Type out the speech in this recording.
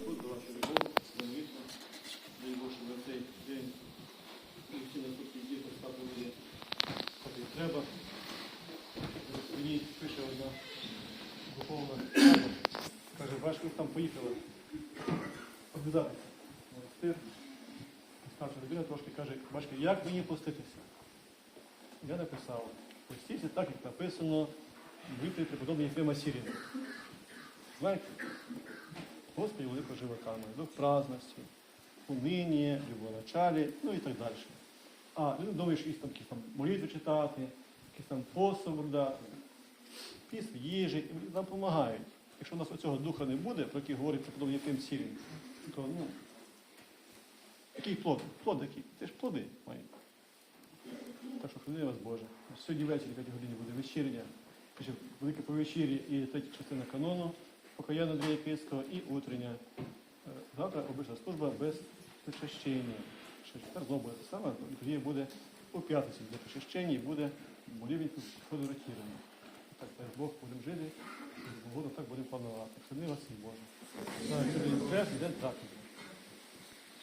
Господь, за вашу любов, молитву. Дай Бог, на цей день і всі наступні дні поставили так, як треба. Мені пише одна духовна каже, бачиш, там поїхали обв'язатися монастир. Старша людина трошки каже, бачите, як мені поститися? Я написав, постійся так, як написано в Вітрі преподобний Єфима Сіріна. Знаєте, Господи, великого животами, дух праздності, униння, любов началі, ну і так далі. А люди думають, що якісь там, якісь там молитви читати, якісь там пост соблюдати, їжі, і нам допомагають. Якщо у нас оцього духа не буде, про який говорить преподобний Єфим Сірін, то ну, який плод? Плод який? Це ж плоди мають. Так що хвилини вас Боже. Сьогодні ввечері, 5 годині буде вечірня, велике по вечірі і третя частина канону, покаяння Андрія Київського і утрення. Е, Завтра обична служба без причащення. Четвер знову саме, тоді буде у п'ятницю для причащення і буде ходу ротірування. Так, дай Бог будемо жити, і так будемо планувати. Сини вас і Боже. День трапези.